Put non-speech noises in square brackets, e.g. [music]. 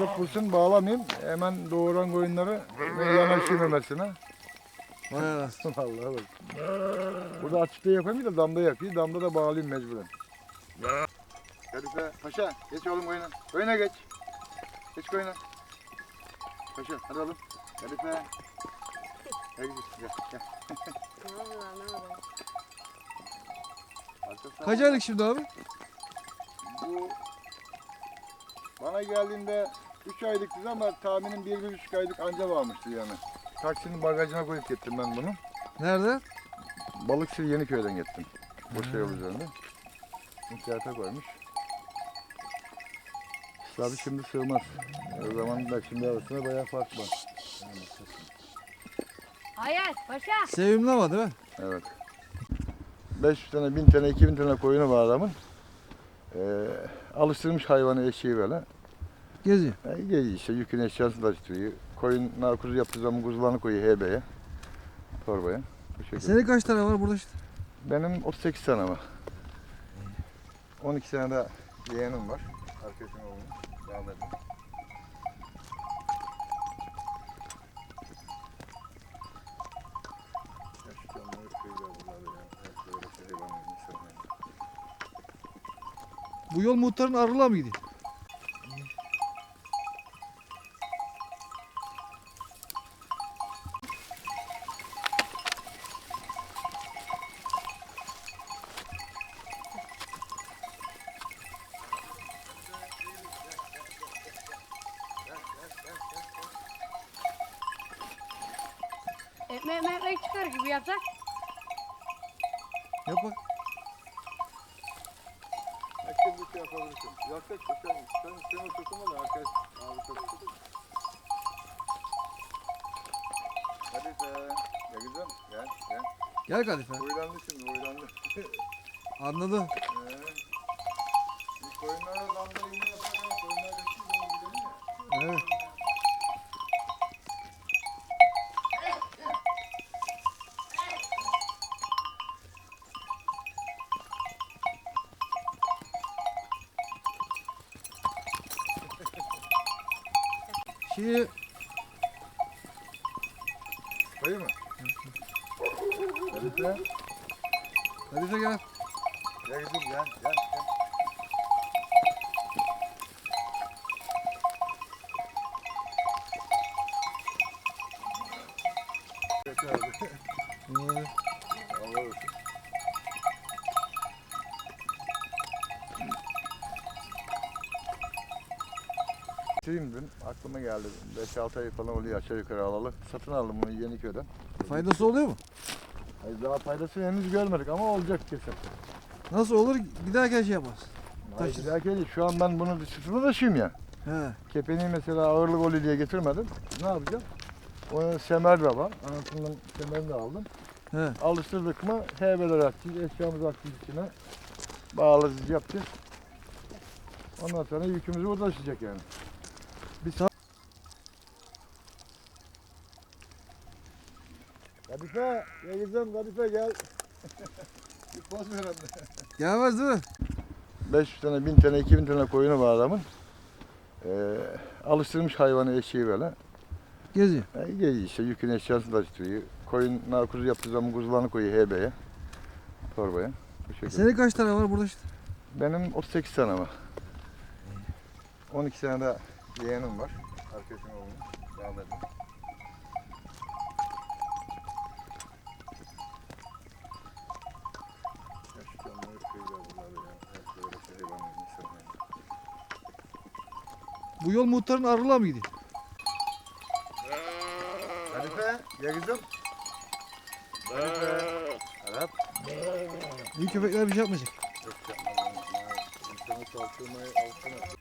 Boşluk bulsun bağlamayayım. Hemen doğuran koyunları anasını. [laughs] Vallahi bak. Burada açıkta yapayım da damda yapayım. Damda da bağlayayım mecburen. Kadife paşa geç oğlum koyuna. Koyuna geç. Geç koyuna. Paşa hadi oğlum. Kadife. Gel gel gel. gel. Arka Kaç aylık şimdi abi? Bu bana geldiğinde 3 aylıktı ama tahminim 1-1,5 aylık anca varmıştı yani. Taksinin bagajına koyup gittim ben bunu. Nerede? Balıkçı Yeniköy'den gittim. Boş yol üzerinde. İnternete koymuş. Tabii şimdi sığmaz. O zaman da şimdi arasında bayağı fark var. Hayır paşa. Sevimli ama değil mi? Evet. 500 tane, 1000 tane, 2000 tane koyunu var adamın. Ee, alıştırmış hayvanı eşeği böyle. Geziyor. Yani geziyor işte yükün eşyasını taşıtıyor. Koyun narkozu yaptığı zaman kuzularını koyuyor heybeye. Torbaya. Bu şekilde. Senin kaç tane var burada işte? Benim 38 tane var. 12 tane de yeğenim var. Arkadaşım oğlum. Rahmetli. Yaşlıcanları kıyıyor bunlar ya. Hep böyle şey. Bu yol muhtarın arıla mı gidiyor? Ekmek ekmek çıkar gibi yapsak. Yap bak. Herkes bir şey yapabilirsin. Yaklaş da sen, sen, sen o takıma da arkadaş abi takılsın. Hadi sen. Ya güzel. Gel, gel. Gel Kadife. Oylandı şimdi, oylandı. [laughs] Anladı. Ee, biz koyunlara damda iğne yaparken koyunlar ya. Evet. Şimdi Koyu mu? Hadi sen. Kadife gel. Gel kızım gel, gel, Şeyim dün aklıma geldi. 5-6 ay falan oluyor aşağı yukarı alalı. Satın aldım bunu Yeniköy'den. Faydası oluyor mu? Hayır, daha faydasını henüz görmedik ama olacak kesin. Nasıl olur? Giderken şey yaparsın. Hayır, bir dahaki değil. Şu an ben bunu sırtına taşıyayım ya. He. Kepeneği mesela ağırlık oluyor diye getirmedim. Ne yapacağım? Onu semer de var. Anasından semerini de aldım. He. Alıştırdık mı heybeler atacağız, eşyamızı atacağız içine. Bağlayacağız, yapacağız. Ondan sonra yükümüzü burada taşıyacak yani. Bir saat. Kadife, gel kızım Kadife gel. Poz ver anne. Gelmez değil mi? 500 tane, 1000 tane, 2000 tane koyunu var adamın. Ee, alıştırmış hayvanı eşeği böyle. Geziyor. Yani geziyor işte yükün eşyasını taşıtıyor. Koyun narkozu yaptığı zaman kuzularını koyuyor heybeye. Torbaya. Bu şekilde. Senin kaç tane var burada işte? Benim 38 tane var. 12 tane de yeğenim var. Arkadaşım oğlum. Rahmetli. Yaşlıcanları kıyıyor bunlar ya. Hep böyle şey insanlar. Bu yol muhtarın arıla mı gidiyor? Hanife, ya kızım. Hanife. Arap. İyi köpekler bir şey yapmayacak. Yok yapma. İnsanı saldırmaya alışkın.